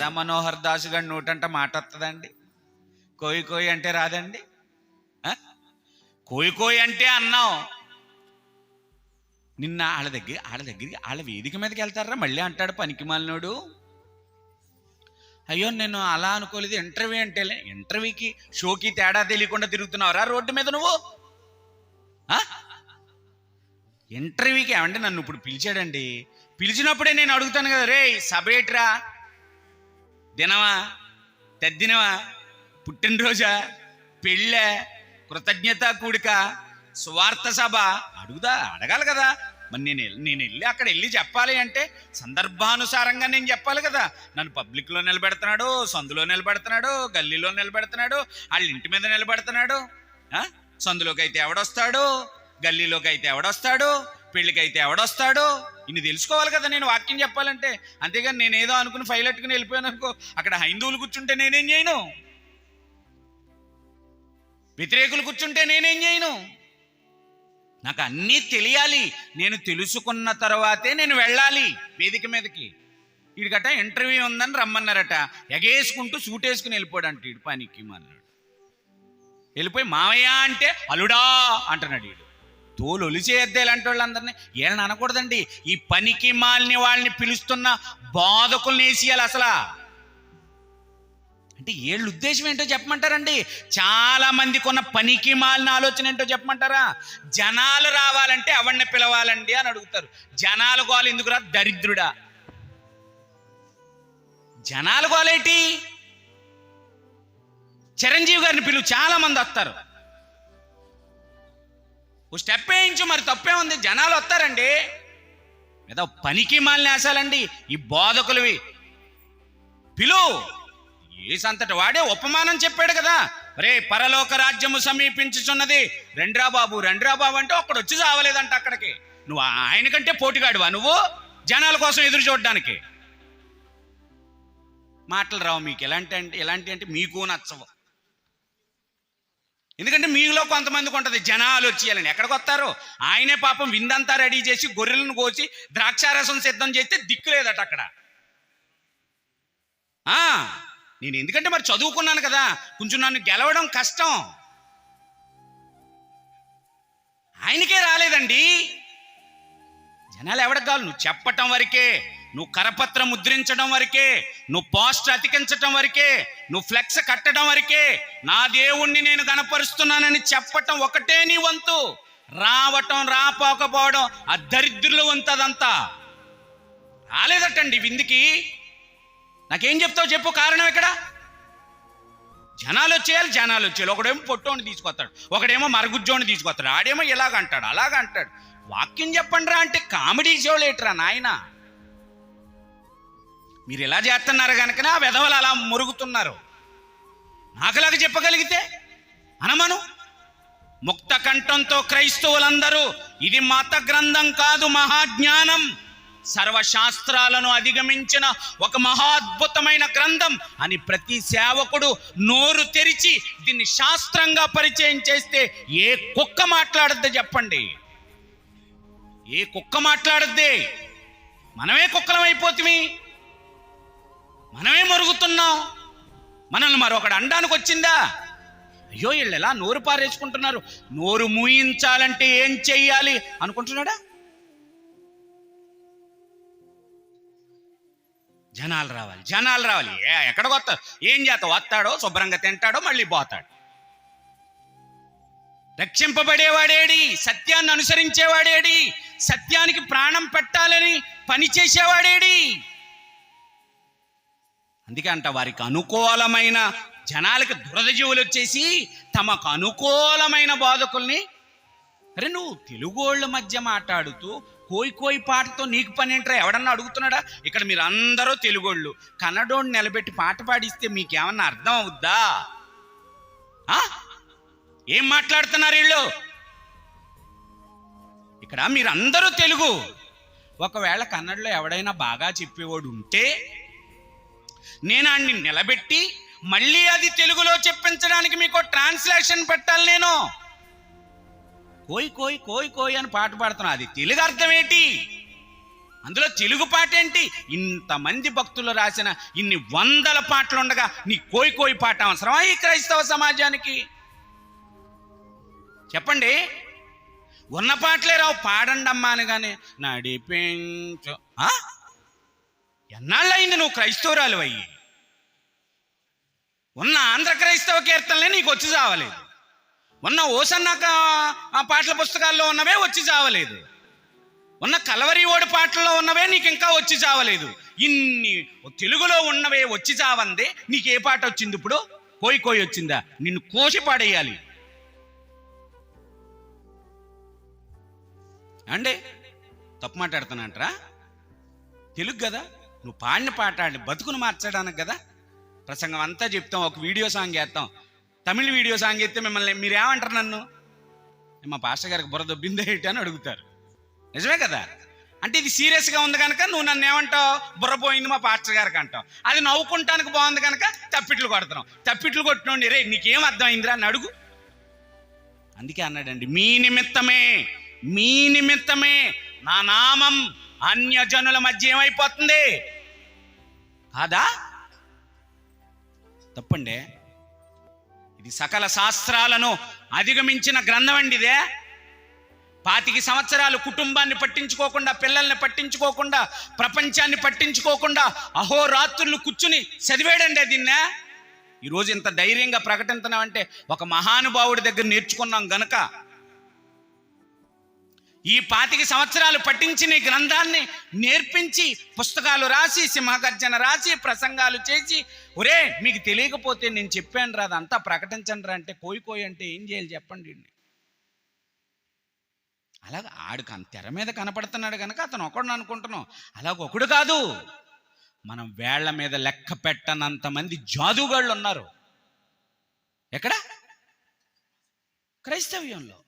రాధా మనోహర్ దాస్ గారి నోటంట మాట వస్తుందండి కోయి కోయి అంటే రాదండి. కోయి కోయి అంటే అన్నాం. నిన్న వాళ్ళ దగ్గర వాళ్ళ దగ్గరికి వాళ్ళ వేదిక మీదకి వెళ్తారా? మళ్ళీ అంటాడు పనికి మాలినోడు. అయ్యో నేను అలా అనుకోలేదు. ఇంటర్వ్యూ అంటే ఇంటర్వ్యూకి షోకి తేడా తెలియకుండా తిరుగుతున్నావురా రోడ్డు మీద నువ్వు? ఆ? ఇంటర్వ్యూకి ఏమంటే నన్ను ఇప్పుడు పిలిచాడండి? పిలిచినప్పుడే నేను అడుగుతాను కదా రే సబేట్రా దినమా? తద్దినమా? పుట్టినరోజా? పెళ్ళ? కృతజ్ఞత కూడిక? స్వార్థ సభ? అడుగుదా? అడగాలి కదా. మరి నేను నేను వెళ్ళి అక్కడ వెళ్ళి చెప్పాలి అంటే సందర్భానుసారంగా నేను చెప్పాలి కదా. నన్ను పబ్లిక్లో నిలబెడుతున్నాడు సందులో నిలబెడుతున్నాడు గల్లీలో నిలబెడుతున్నాడు వాళ్ళ ఇంటి మీద నిలబెడుతున్నాడు సందులోకి అయితే ఎవడొస్తాడు? గల్లీలోకి అయితే ఎవడొస్తాడు? పెళ్ళికైతే ఎవడొస్తాడో? ఇన్ని తెలుసుకోవాలి కదా నేను వాక్యం చెప్పాలంటే. అంతేగాని నేను ఏదో అనుకుని ఫైల్ ఎట్టుకుని వెళ్ళిపోయాను అనుకో అక్కడ హైందువులు కూర్చుంటే నేనేం చేయను? వ్యతిరేకులు కూర్చుంటే నేనేం చేయను? నాకు అన్నీ తెలియాలి. నేను తెలుసుకున్న తర్వాతే నేను వెళ్ళాలి వేదిక మీదకి. వీడికట ఇంటర్వ్యూ ఉందని రమ్మన్నారట. ఎగేసుకుంటూ సూట్ వేసుకుని వెళ్ళిపోడంట వీడు పనికి అన్నాడు వెళ్ళిపోయి మావయ్య అంటే అలుడా అంటున్నాడు వీడు తోలు ఒలిచేద్దే ఇలాంటి వాళ్ళందరినీ ఏళ్ళని అనకూడదండి? ఈ పనికి మాలిని వాళ్ళని పిలుస్తున్న బాధకుల్ని వేసేయాలి అసలా. అంటే ఏళ్ళ ఉద్దేశం ఏంటో చెప్పమంటారండి? చాలా మందికి ఉన్న పనికి మాలిన ఆలోచన ఏంటో చెప్పమంటారా? జనాలు రావాలంటే ఎవరిని పిలవాలండి అని అడుగుతారు. జనాలు గోల ఎందుకురా? దరిద్రుడా. జనాలు గోలేటి? చిరంజీవి గారిని పిలువు చాలా మంది వస్తారు. ఓ స్టెప్ వేయించు మరి తప్పే ఉంది. జనాలు వస్తారండి. ఏదో పనికి మాలిన ఆశాలండి. ఈ బోధకులవి. పిలు ఏ సంతటి వాడే ఉపమానం చెప్పాడు కదా. రే పరలోక రాజ్యము సమీపించుచున్నది. రెండ్రా బాబు రెండ్రా బాబు అంటే ఒక్కడు వచ్చి చావలేదంట అక్కడికి. నువ్వు ఆయన కంటే పోటీగాడువా నువ్వు? జనాల కోసం ఎదురు చూడడానికి. మాటలు రావు మీకు. ఎలాంటి అంటే ఎలాంటి అంటే మీకు నచ్చవు. ఎందుకంటే మీలో కొంతమందికి ఉంటుంది. జనాలు వచ్చేయాలని ఎక్కడికి వస్తారు? ఆయనే పాపం విందంతా రెడీ చేసి గొర్రెలను కోసి ద్రాక్షారసం సిద్ధం చేస్తే దిక్కు లేదట అక్కడ. నేను ఎందుకంటే మరి చదువుకున్నాను కదా. కొంచెం నన్ను గెలవడం కష్టం. ఆయనకే రాలేదండి. జనాలు ఎవరికి కావాలి? నువ్వు చెప్పటం వరకే. నువ్వు కరపత్రం ముద్రించడం వరకే నువ్వు పోస్ట్ అతికించటం వరకే నువ్వు ఫ్లెక్స్ కట్టడం వరకే నా దేవుణ్ణి నేను కనపరుస్తున్నానని చెప్పటం ఒకటే నీ వంతు. రావటం రాపోకపోవడం ఆ దరిద్రుల వంతు అదంతా. రాలేదటండి విందుకి. నాకేం చెప్తావు చెప్పు కారణం ఇక్కడ జనాలు వచ్చేయాలి జనాలు వచ్చేయాలి. ఒకడేమో పొట్టోని తీసుకొస్తాడు ఒకడేమో మరుగుజ్జోని తీసుకొస్తాడు ఆడేమో ఇలాగ అంటాడు అలాగ అంటాడు. వాక్యం చెప్పండి రా అంటే కామెడీ షోలేట్రా నాయనా? మీరు ఇలా చేస్తున్నారు కనుకనే ఆ వెధవలు అలా మురుగుతున్నారు. నాకులాగా చెప్పగలిగితే? అనమను. ముక్త కంఠంతో క్రైస్తవులందరూ ఇది మత గ్రంథం కాదు మహాజ్ఞానం. సర్వశాస్త్రాలను అధిగమించిన ఒక మహాద్భుతమైన గ్రంథం అని ప్రతి సేవకుడు నోరు తెరిచి దీన్ని శాస్త్రంగా పరిచయం చేస్తే ఏ కుక్క మాట్లాడద్దు చెప్పండి. ఏ కుక్క మాట్లాడద్దే? మనమే కుక్కలం అయిపోతుంది మనమే మరుగుతున్నాం. మనల్ని మరొకడు అండానికి వచ్చిందా? అయ్యో వీళ్ళు ఎలా నోరు పారేసుకుంటున్నారు? నోరు మూయించాలంటే ఏం చెయ్యాలి అనుకుంటున్నాడా? జనాలు రావాలి జనాలు రావాలి. ఏ ఎక్కడికి వస్తారు ఏం చేస్తావు? వస్తాడో శుభ్రంగా తింటాడో మళ్ళీ పోతాడు. రక్షింపబడేవాడేడి? సత్యాన్ని అనుసరించేవాడేడి? సత్యానికి ప్రాణం పెట్టాలని పని చేసేవాడేడి? అందుకే అంట వారికి అనుకూలమైన జనాలకి దురదజీవులు వచ్చేసి తమకు అనుకూలమైన బోధకుల్ని అరే నువ్వు తెలుగోళ్ళ మధ్య మాట్లాడుతూ కోయి కోయి పాటతో నీకు పని ఏంట్రా? ఎవడన్నా అడుగుతున్నాడా? ఇక్కడ మీరు అందరూ తెలుగోళ్ళు. కన్నడోడిని నిలబెట్టి పాట పాడిస్తే మీకేమన్నా అర్థం అవుద్దా? ఆ? ఏం మాట్లాడుతున్నారు వీళ్ళు? ఇక్కడ మీరందరూ తెలుగు. ఒకవేళ కన్నడలో ఎవడైనా బాగా చెప్పేవాడు ఉంటే నేను ఆడిని నిలబెట్టి మళ్ళీ అది తెలుగులో చెప్పించడానికి మీకు ట్రాన్స్లేషన్ పెట్టాలి నేను. కోయి కోయి కోయి కోయి అని పాట పాడుతున్నా. అది తెలుగు అర్థం ఏంటి? అందులో తెలుగు పాట ఏంటి? ఇంతమంది భక్తులు రాసిన ఇన్ని వందల పాటలు ఉండగా నీ కోయి కోయి పాట అవసరమా ఈ క్రైస్తవ సమాజానికి? చెప్పండి. ఉన్న పాటలే రావు పాడండమ్మా అని కానీ నడిపించు. ఆ? ఎన్నాళ్ళయింది నువ్వు క్రైస్తవురాలు అయ్యి ఉన్న ఆంధ్ర క్రైస్తవ కీర్తనలే నీకు వచ్చి చావలేదు. ఉన్న ఓసన్నాక ఆ పాటల పుస్తకాల్లో ఉన్నవే వచ్చి చావలేదు. ఉన్న కలవరి ఓడి పాటల్లో ఉన్నవే నీకు ఇంకా వచ్చి చావలేదు. ఇన్ని తెలుగులో ఉన్నవే వచ్చి చావందే నీకు ఏ పాట వచ్చింది ఇప్పుడు? కోయి కోయి వచ్చిందా? నిన్ను కోసి పాడేయాలి. అండి తప్పు మాట్లాడుతున్నాంటరా తెలుగు కదా? నువ్వు పాడిన పాట బతుకును మార్చడానికి కదా? ప్రసంగం అంతా చెప్తాం ఒక వీడియో సాంగ్ వేస్తాం తమిళ వీడియో సాంగ్ చేస్తే మిమ్మల్ని మీరేమంటారు నన్ను? మా పాస్టర్ గారికి బుర్ర దొబ్బిందే ఏంటి అని అడుగుతారు. నిజమే కదా? అంటే ఇది సీరియస్గా ఉంది కనుక నువ్వు నన్ను ఏమంటావు? బుర్ర పోయింది మా పాస్టర్ గారికి అంటావు. అది నవ్వుకుంటానికి బాగుంది కనుక తప్పిట్లు కొడుతున్నావు తప్పిట్లు కొట్టినండి రే నీకేం అర్థమైందిరా? అని అడుగు. అందుకే అన్నాడండి మీ నిమిత్తమే మీ నిమిత్తమే నా నామం అన్యజనుల మధ్య ఏమైపోతుంది? కాదా? తప్పండి. ఇది సకల శాస్త్రాలను అధిగమించిన గ్రంథం అండి ఇదే. పాతికి సంవత్సరాలు కుటుంబాన్ని పట్టించుకోకుండా పిల్లల్ని పట్టించుకోకుండా ప్రపంచాన్ని పట్టించుకోకుండా అహోరాత్రులు కూర్చుని చదివాడండి దీన్నే. ఈరోజు ఇంత ధైర్యంగా ప్రకటించినామంటే ఒక మహానుభావుడి దగ్గర నేర్చుకున్నాం గనక ఈ పాతిక సంవత్సరాలు పఠించిన ఈ గ్రంథాన్ని నేర్పించి పుస్తకాలు రాసి సింహగర్జన రాసి ప్రసంగాలు చేసి ఒరే మీకు తెలియకపోతే నేను చెప్పాను రా అదంతా ప్రకటించండి రా అంటే కోయికోయి అంటే ఏం చేయాలి చెప్పండి అలాగ ఆడికి అంత తెర మీద కనపడుతున్నాడు కనుక అతను ఒకడు అనుకుంటున్నాం. అలాగ ఒకడు కాదు. మనం వేళ్ళ మీద లెక్క పెట్టనంత మంది జాదుగాళ్ళు ఉన్నారు. ఎక్కడ? క్రైస్తవ్యంలో.